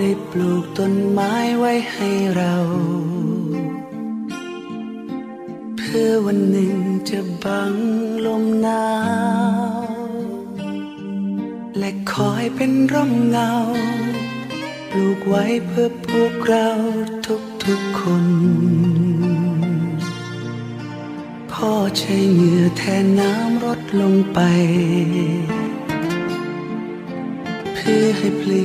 ได้ปลูกต้นไม้ไว้ให้เรา เพื่อวันหนึ่งจะบังลมหนาว และคอยเป็นร่มเงา ปลูกไว้เพื่อพวกเราทุกๆคน พ่อใช้เหงื่อแทนน้ำรดลงไป เพื่อให้ผลิ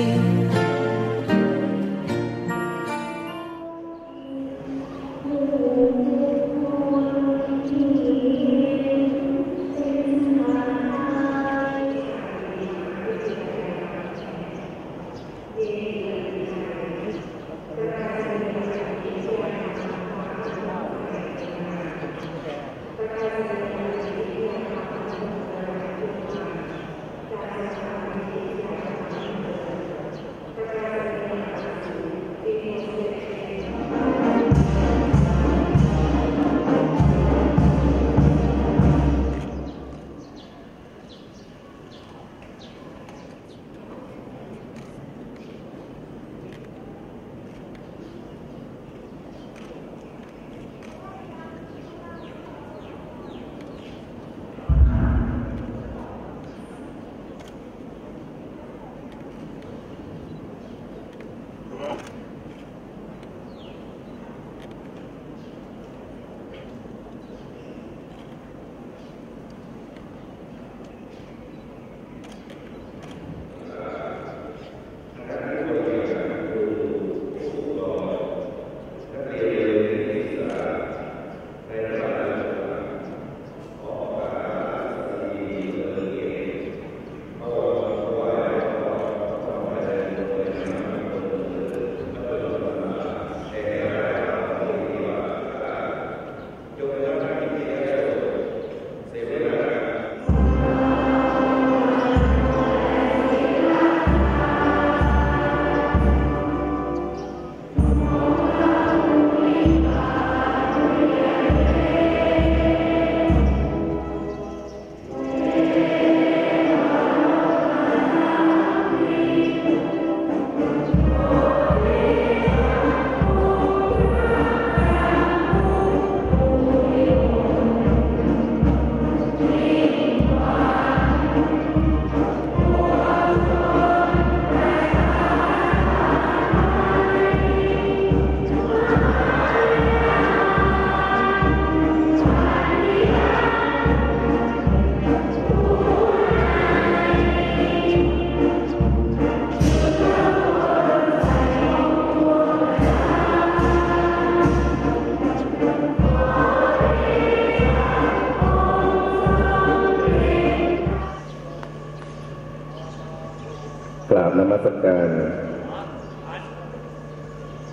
กราบนมัสการ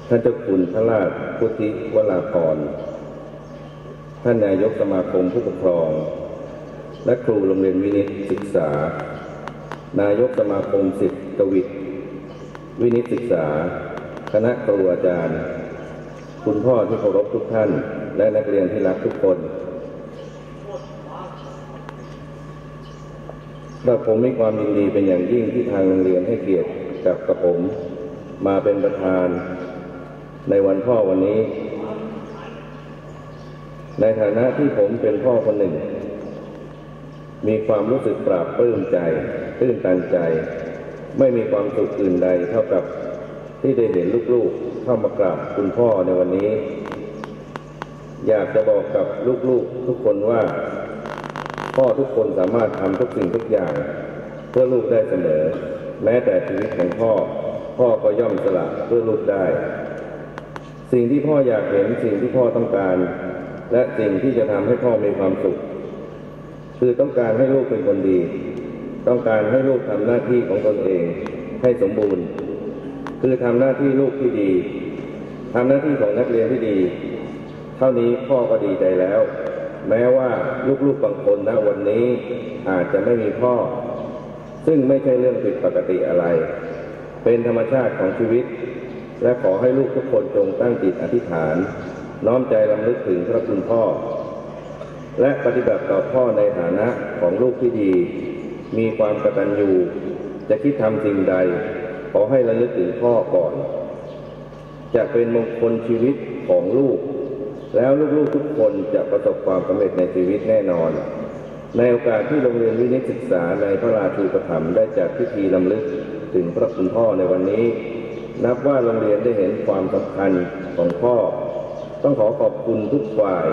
ท่านเจ้าคุณพระราชพุทธิวราพรท่านนายกสมาคมผู้ปกครอง และครูโรงเรียนวินิตศึกษา นายกสมาคมสิทธิกวิทวินิตศึกษา คณะครูอาจารย์ คุณพ่อที่เคารพทุกท่าน และนักเรียนที่รักทุกคน กระผมมีความยินดีเป็นอย่างยิ่งที่ทางโรงเรียนให้เกียรติกับกระผม มาเป็นประธานในวันพ่อวันนี้ ในฐานะที่ผมเป็นพ่อคนหนึ่ง มีความรู้สึกปราบปลื้มใจ ตื้นตันใจ ไม่มีความสุขอื่นใดเท่ากับที่ได้เห็นลูกๆเข้ามากราบคุณพ่อในวันนี้ อยากจะบอกกับลูกๆทุกคนว่า พ่อทุกคนสามารถทำทุกสิ่งทุกอย่าง เพื่อลูกได้เสมอ แม้แต่ชีวิตของพ่อ พ่อก็ย่อมสละเพื่อลูกได้ สิ่งที่พ่ออยากเห็นสิ่งที่พ่อต้องการ และสิ่งที่จะทำให้พ่อมีความสุข คือต้องการให้ลูกเป็นคนดี ต้องการให้ลูกทำหน้าที่ของตนเอง ให้สมบูรณ์ คือทำหน้าที่ลูกที่ดีทำหน้าที่ของนักเรียนที่ดี เท่านี้พ่อก็ดีใจแล้ว แม้ว่าลูกๆบางคนณวันนี้อาจจะไม่มีพ่อ ซึ่งไม่ใช่เรื่องผิดปกติอะไร เป็นธรรมชาติของชีวิต และขอให้ลูกทุกคนจงตั้งจิตอธิษฐาน น้อมใจลำลึกถึงพระคุณพ่อ และปฏิบัติต่อพ่อในฐานะของลูกที่ดี มีความกตัญญูจะคิดทำสิ่งใด ขอให้ระลึกถึงพ่อก่อน จะเป็นมงคลชีวิตของลูก แล้วลูกๆทุกคนจะประสบความสำเร็จในชีวิตแน่นอน ในโอกาสที่โรงเรียนวินิตศึกษาในพระราชูปถัมภ์ได้จัดพิธีลำลึกถึงพระคุณพ่อในวันนี้ นับว่าโรงเรียนได้เห็นความสำคัญของพ่อ ต้องขอขอบคุณทุกฝ่าย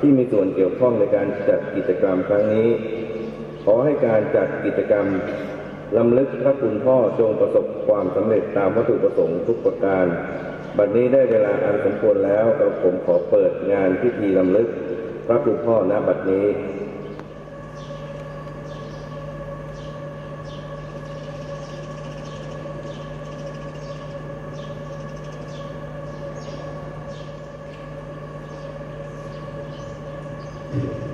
ที่มีส่วนเกี่ยวข้องในการจัดกิจกรรมครั้งนี้ ขอให้การจัดกิจกรรมลำลึกพระคุณพ่อจงประสบความสำเร็จตามวัตถุประสงค์ทุกประการ บัดนี้ได้เวลาอันสมควรแล้วกระผมขอเปิดงานพิธีลำลึก พระคุณพ่อณบัดนี้ข